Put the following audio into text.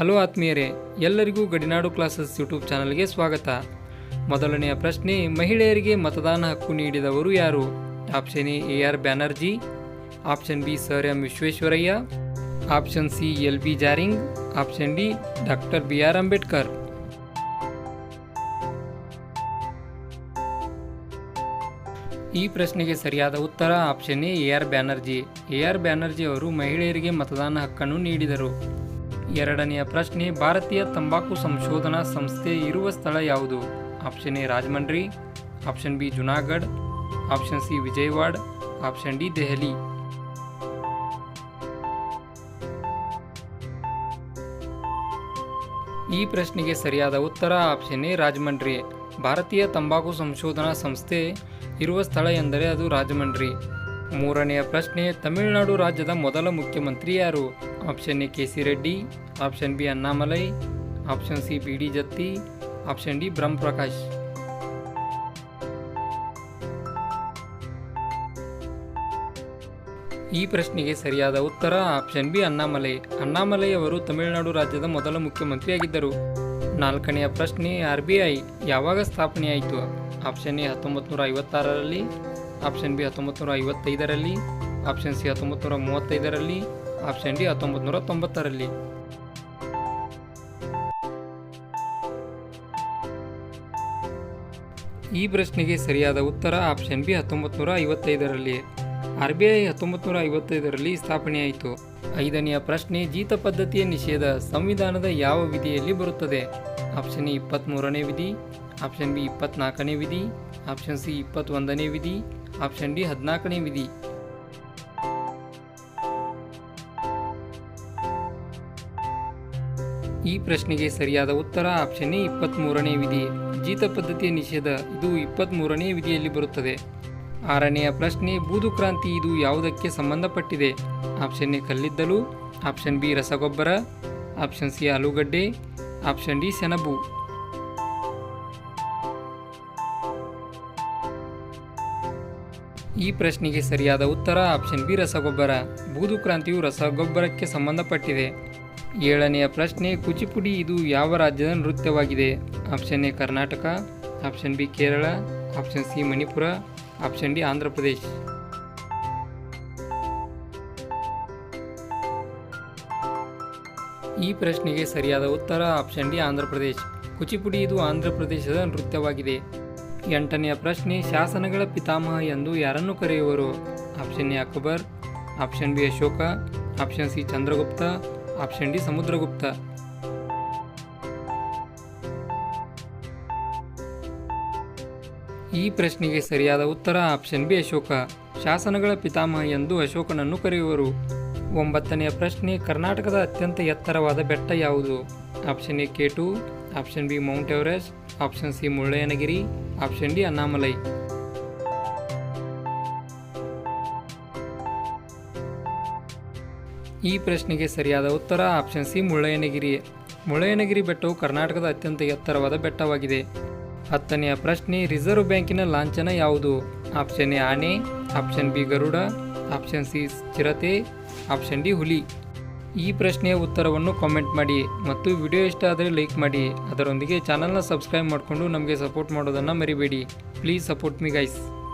Hello ಆತ್ಮೀಯರೇ, ಎಲ್ಲರಿಗೂ ಗಡಿನಾಡು classes YouTube ಚಾನಲ್ಗೆ ಸ್ವಾಗತ. ಮೊದಲನೆಯ ಪ್ರಶ್ನೆ, ಮಹಿಳೆಯರಿಗೆ ಮತದಾನ ಹಕ್ಕು ನೀಡಿದವರು ಯಾರು? Option A A R Banerjee. Option B, sir M Visvesvaraya. Option C, L B ಜಾರಿಂಗ್. Option D, doctor B R Ambedkar. ಈ ಪ್ರಶ್ನೆಗೆ ಸರಿಯಾದ ಉತ್ತರ option A R Banerjee. A R Banerjee ಅವರು ಮಹಿಳೆಯರಿಗೆ ಮತದಾನ ಹಕ್ಕನ್ನು ನೀಡಿದರು. ಎರಡನೆಯ ಪ್ರಶ್ನೆ, ಭಾರತೀಯ ತಂಬಾಕು ಸಂಶೋಧನಾ ಸಂಸ್ಥೆ ಇರುವ ಸ್ಥಳ ಯಾವುದು? Option A, Rajahmundry, option B Junagadh option C, Vijayawada, option D, Delhi. ಈ ಪ್ರಶ್ನೆಗೆ ಸರಿಯಾದ ಉತ್ತರ ಆಪ್ಷನ್ ಎ, ರಾಜಮಂಡ್ರಿ. ಭಾರತೀಯ ತಂಬಾಕು ಸಂಶೋಧನಾ ಸಂಸ್ಥೆ ಇರುವ ಸ್ಥಳ ಎಂದರೆ ಅದು ರಾಜಮಂಡ್ರಿ. ಮೂರನೆಯ ಪ್ರಶ್ನೆ, ತಮಿಳುನಾಡು ರಾಜ್ಯದ ಮೊದಲ ಮುಖ್ಯಮಂತ್ರಿ ಯಾರು? Option A K C Reddy, option B Annamalai, option C B D Jatti, option D Brahm Prakash ಈ ಪ್ರಶ್ನೆಗೆ ಸರಿಯಾದ ಉತ್ತರ ಆಪ್ಷನ್ ಬಿ ಅಣ್ಣಾಮಲೈ. ಅಣ್ಣಾಮಲೈ ಅವರು ತಮಿಳುನಾಡು ರಾಜ್ಯದ ಮೊದಲ ಮುಖ್ಯಮಂತ್ರಿಯಾಗಿದ್ದರು. ನಾಲ್ಕನೆಯ ಪ್ರಶ್ನೆ, ಆರ್ ಬಿ ಐ ಯಾವಾಗ ಸ್ಥಾಪನೆಯಾಯಿತು? ಆಪ್ಷನ್ ಎ ಹತ್ತೊಂಬತ್ತು ನೂರ ಐವತ್ತಾರರಲ್ಲಿ ಆಪ್ಷನ್ ಬಿ ಹತ್ತೊಂಬತ್ತು ನೂರ ಐವತ್ತೈದರಲ್ಲಿ, ಆಪ್ಷನ್ ಸಿ ಹತ್ತೊಂಬತ್ತು ನೂರ ಮೂವತ್ತೈದರಲ್ಲಿ, ಆಪ್ಷನ್ ಡಿ ಹತ್ತೊಂಬತ್ತು ನೂರ ತೊಂಬತ್ತರಲ್ಲಿ. ಈ ಪ್ರಶ್ನೆಗೆ ಸರಿಯಾದ ಉತ್ತರ ಆಪ್ಷನ್ ಬಿ ಹತ್ತೊಂಬತ್ತು ನೂರ ಐವತ್ತೈದರಲ್ಲಿ. ಆರ್ ಬಿ ಐ ಹತ್ತೊಂಬತ್ತು ನೂರ ಐವತ್ತೈದರಲ್ಲಿ ಸ್ಥಾಪನೆಯಾಯಿತು. ಐದನೆಯ ಪ್ರಶ್ನೆ, ಜೀತ ಪದ್ಧತಿಯ ನಿಷೇಧ ಸಂವಿಧಾನದ ಯಾವ ವಿಧಿಯಲ್ಲಿ ಬರುತ್ತದೆ? ಆಪ್ಷನ್ ಎ ಇಪ್ಪತ್ತ್ಮೂರನೇ ವಿಧಿ, ಆಪ್ಷನ್ ಬಿ ಇಪ್ಪತ್ನಾಲ್ಕನೇ ವಿಧಿ, ಆಪ್ಷನ್ ಸಿ ಇಪ್ಪತ್ತೊಂದನೇ ವಿಧಿ ಆಪ್ಷನ್ ಡಿ ಹದಿನಾಲ್ಕನೇ ವಿಧಿ. ಈ ಪ್ರಶ್ನೆಗೆ ಸರಿಯಾದ ಉತ್ತರ ಆಪ್ಷನ್ ಎ ಇಪ್ಪತ್ತ್ಮೂರನೇ ವಿಧಿ. ಜೀತ ಪದ್ಧತಿಯ ನಿಷೇಧ, ಇದು ಇಪ್ಪತ್ತ್ಮೂರನೇ ವಿಧಿಯಲ್ಲಿ ಬರುತ್ತದೆ. ಆರನೆಯ ಪ್ರಶ್ನೆ ಬೂದು ಕ್ರಾಂತಿ ಇದು ಯಾವುದಕ್ಕೆ ಸಂಬಂಧಪಟ್ಟಿದೆ? ಆಪ್ಷನ್ ಎ ಕಲ್ಲಿದ್ದಲು, ಆಪ್ಷನ್ ಬಿ ರಸಗೊಬ್ಬರ, ಆಪ್ಷನ್ ಸಿ ಆಲೂಗಡ್ಡೆ, ಆಪ್ಷನ್ ಡಿ ಸೆಣಬು. ಈ ಪ್ರಶ್ನೆಗೆ ಸರಿಯಾದ ಉತ್ತರ ಆಪ್ಷನ್ ಬಿ, ರಸಗೊಬ್ಬರ. ಬೂದು ಕ್ರಾಂತಿಯು ರಸಗೊಬ್ಬರಕ್ಕೆ ಸಂಬಂಧಪಟ್ಟಿದೆ. ಏಳನೆಯ ಪ್ರಶ್ನೆ, ಕುಚಿಪುಡಿ ಇದು ಯಾವ ರಾಜ್ಯದ ನೃತ್ಯವಾಗಿದೆ? Option A, Karnataka. Option B, Kerala. Option C, Manipur. Option D, Andhra Pradesh. ಈ ಪ್ರಶ್ನೆಗೆ ಸರಿಯಾದ ಉತ್ತರ ಆಪ್ಷನ್ ಡಿ, ಆಂಧ್ರ ಪ್ರದೇಶ್. ಕುಚಿಪುಡಿ ಇದು ಆಂಧ್ರ ಪ್ರದೇಶದ ನೃತ್ಯವಾಗಿದೆ. ಎಂಟನೆಯ ಪ್ರಶ್ನೆ, ಶಾಸನಗಳ ಪಿತಾಮಹ ಎಂದು ಯಾರನ್ನು ಕರೆಯುವರು? Option A, Akbar. Option B, Ashoka. Option C, Chandragupta. Option D, Samudragupta. ಈ ಪ್ರಶ್ನೆಗೆ ಸರಿಯಾದ ಉತ್ತರ ಆಪ್ಷನ್ ಬಿ, ಅಶೋಕ. ಶಾಸನಗಳ ಪಿತಾಮಹ ಎಂದು ಅಶೋಕನನ್ನು ಕರೆಯುವರು. ಒಂಬತ್ತನೆಯ ಪ್ರಶ್ನೆ, ಕರ್ನಾಟಕದ ಅತ್ಯಂತ ಎತ್ತರವಾದ ಬೆಟ್ಟ ಯಾವುದು? Option A K two option B, Mount Everest. Option C, Mullayanagiri. Option D Annamalai ಈ ಪ್ರಶ್ನೆಗೆ ಸರಿಯಾದ ಉತ್ತರ ಆಪ್ಷನ್ ಸಿ ಮುಳ್ಳಯ್ಯನಗಿರಿ. ಮುಳ್ಳಯ್ಯನಗಿರಿ ಬೆಟ್ಟವು ಕರ್ನಾಟಕದ ಅತ್ಯಂತ ಎತ್ತರವಾದ ಬೆಟ್ಟವಾಗಿದೆ. ಹತ್ತನೆಯ ಪ್ರಶ್ನೆ, ರಿಸರ್ವ್ ಬ್ಯಾಂಕಿನ ಲಾಂಛನ ಯಾವುದು? ಆಪ್ಷನ್ ಎ ಆನೆ, option B Garuda, option C ಚಿರತೆ, ಆಪ್ಷನ್ ಡಿ ಹುಲಿ. ಈ ಪ್ರಶ್ನೆಯ ಉತ್ತರವನ್ನು ಕಾಮೆಂಟ್ ಮಾಡಿ ಮತ್ತು ವಿಡಿಯೋ ಇಷ್ಟ ಆದರೆ ಲೈಕ್ ಮಾಡಿ. ಅದರೊಂದಿಗೆ ಚಾನಲ್ನ ಸಬ್ಸ್ಕ್ರೈಬ್ ಮಾಡಿಕೊಂಡು ನಮಗೆ ಸಪೋರ್ಟ್ ಮಾಡೋದನ್ನು ಮರಿಬೇಡಿ. Please support me guys